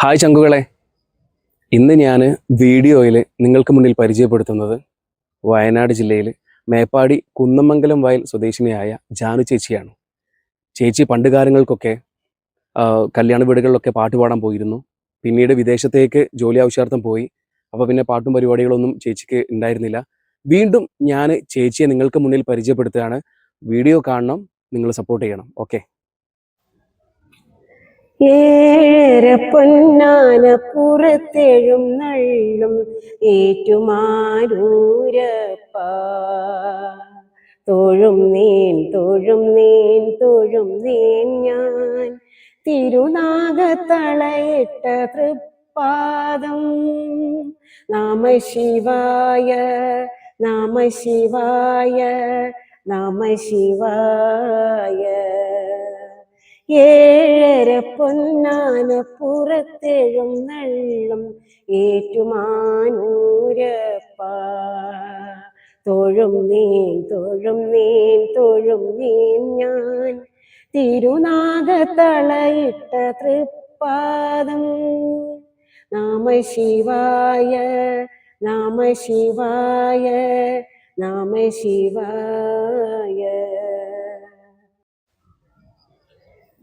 Hi ചങ്കുകളെ. ഇന്ന് ഞാൻ വീഡിയോയിൽ നിങ്ങൾക്ക് മുന്നിൽ പരിചയപ്പെടുത്തുന്നത് വയനാട് ജില്ലയിൽ മേപ്പാടി കുന്നമംഗലം വയൽ സ്വദേശിനിയായ ജാനു ചേച്ചിയാണ്. ചേച്ചി പണ്ട് കാലങ്ങൾക്കൊക്കെ കല്യാണ വീടുകളിലൊക്കെ പാട്ട് പാടാൻ പോയിരുന്നു. പിന്നീട് വിദേശത്തേക്ക് ജോലി ആവശ്യാർത്ഥം പോയി. അപ്പോൾ പിന്നെ പാട്ടും പരിപാടികളൊന്നും ചേച്ചിക്ക് ഉണ്ടായിരുന്നില്ല. വീണ്ടും ഞാൻ ചേച്ചിയെ നിങ്ങൾക്ക് മുന്നിൽ പരിചയപ്പെടുത്തുകയാണ്. വീഡിയോ കാണണം നിങ്ങൾ സപ്പോർട്ട് ചെയ്യണം. ഓക്കെ ഏഴര പൊന്നാന പുറത്തേഴും നള്ളും ഏറ്റുമാരൂരപ്പ. തൊഴും നീൻ തൊഴും നീൻ തൊഴും നീൻ ഞാൻ. തിരുനാഗത്തളയിട്ട തൃപ്പാദം. നാമ ശിവായ നാമ ശിവായ നാമ ശിവായ. ഏഴര പൊന്നാന പുറത്തെഴും നള്ളും ഏറ്റുമാനൂരപ്പ. തൊഴും നീൻ തൊഴും നീൻ തൊഴും നീൻ ഞാൻ. തിരുനാഗത്തളയിട്ട തൃപ്പാദം. നാമ ശിവായ നാമ ശിവായ നാമ ശിവായ.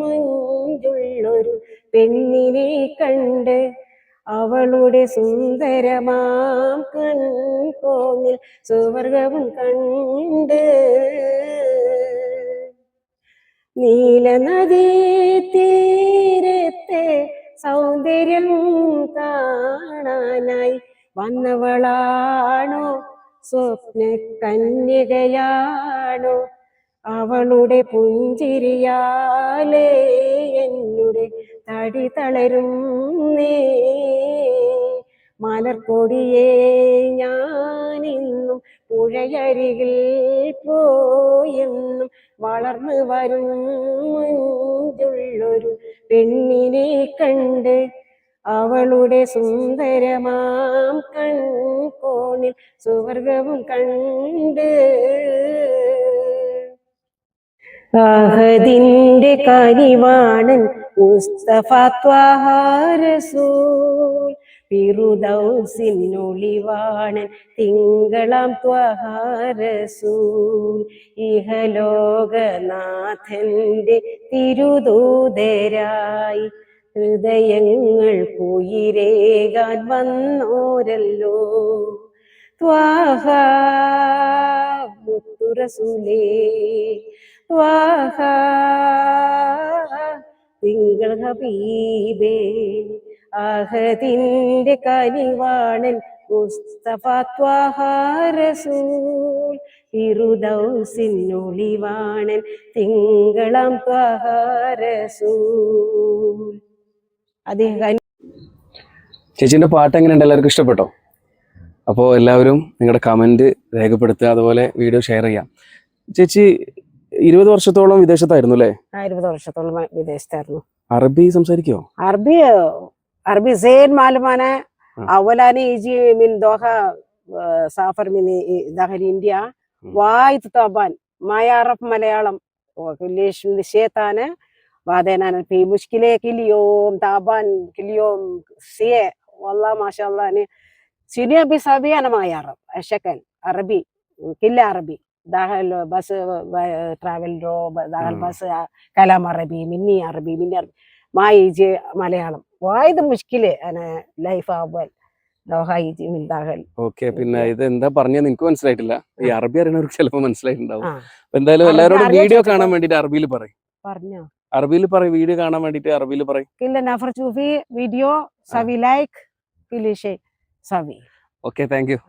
മുഞ്ചുള്ളൊരു പെണ്ണിനെ കണ്ട് അവളുടെ സുന്ദരമാം കൺകോണിൽ സുവർഗവും കണ്ട് നീലനദീ തീരത്തെ സൗന്ദര്യം കാണാനായി വന്നവളാണോ സ്വപ്ന കന്യകയാണോ അവളുടെ പുഞ്ചിരിയാലേ എന്നുടെ തടി തളരും നേ മലർക്കൊടിയേ ഞാനിന്നും പുഴയരികിൽ പോയെന്നും വളർന്നു വരും മുഞ്ചുള്ളൊരു പെണ്ണിനെ കണ്ട് അവളുടെ സുന്ദരമാം കൺകോണിൽ സുവർഗവും കണ്ട് അഹദിന്റെ കനിവാണൻ മുസ്തഫ ത്വഹാരസൂൽ. പിറുദൗസിനൊളിവാണൻ തിങ്കളാം ത്വഹാരസൂൽ. ഇഹലോകനാഥന്റെ തിരുദൂതരായി ഹൃദയങ്ങൾ കുയിരേകാൻ വന്നോരല്ലോ. ത്വാഹ മുത്തുറസൂലേ ത്വാഹ തിങ്കൾ ഹബീബേ അഹദിന്റെ കനിവാണൻ മുസ്തഫ ത്വാഹ റസൂൽ. ഇരുദൗസിനൊളിവാണൻ തിങ്കളാം ത്വാഹ റസൂൽ. അദ്ദേഹം ചേച്ചീന്റെ പാട്ട് എങ്ങനെയുണ്ട്? എല്ലാവർക്കും ഇഷ്ടപ്പെട്ടോ? അപ്പോൾ എല്ലാവരും നിങ്ങളുടെ കമന്റ് രേഖപ്പെടുത്തുക അതുപോലെ വീഡിയോ ഷെയർ ചെയ്യാം. ചേച്ചി ഇരുപത് വർഷത്തോളം വിദേശത്തായിരുന്നു അല്ലേ? ഇരുപത് വർഷത്തോളം വിദേശത്തായിരുന്നു. അറബി സംസാരിക്കോ? അറബി അറബി സേൻ മാലുമാന അവലാനി ഈജി മിൻ ദോഹ സാഫർ മിൻ ദഹൻ ഇന്ത്യ വായ് തബാൻ മായ അറബ് മലയാളം ഷേത്താന് വാദേനാൻ പി മുഷ്കിലേ കിലിയോം താബാൻ കിലിയോം സിയെ വല്ല മാഷാ സിനിയ ബി സബിയാന മായ അറബ് അഷക്കൻ അറബി കില്ല അറബി. ದಾಖಲ್ ಬಸ್ ട്രാവലറോ ದಾಖಲ್ ബസ് കലാം അറബി മിന്നി അറബി മിന്നി അറബി. മാ ഈജ് മലയാളം. വായത് മുഷ്കിൽ ലൈഫ് ആവാൻ ഓക്കെ പിന്നെ ഇത് എന്താ പറഞ്ഞ നിനക്ക് മനസ്സിലായിട്ടില്ല. ഈ അറബി അറിയണവർക്ക് ചിലപ്പോൾ മനസ്സിലായിട്ടുണ്ടാവും. എന്തായാലും എല്ലാവരോടും വീഡിയോ കാണാൻ വേണ്ടിട്ട് അറബിയിൽ പറയും. പറഞ്ഞോ? അറബിയിൽ പറയും വീഡിയോ കാണാൻ വേണ്ടിട്ട് അറബിയിൽ പറയും. വീഡിയോ സവി like Savi. Okay thank you.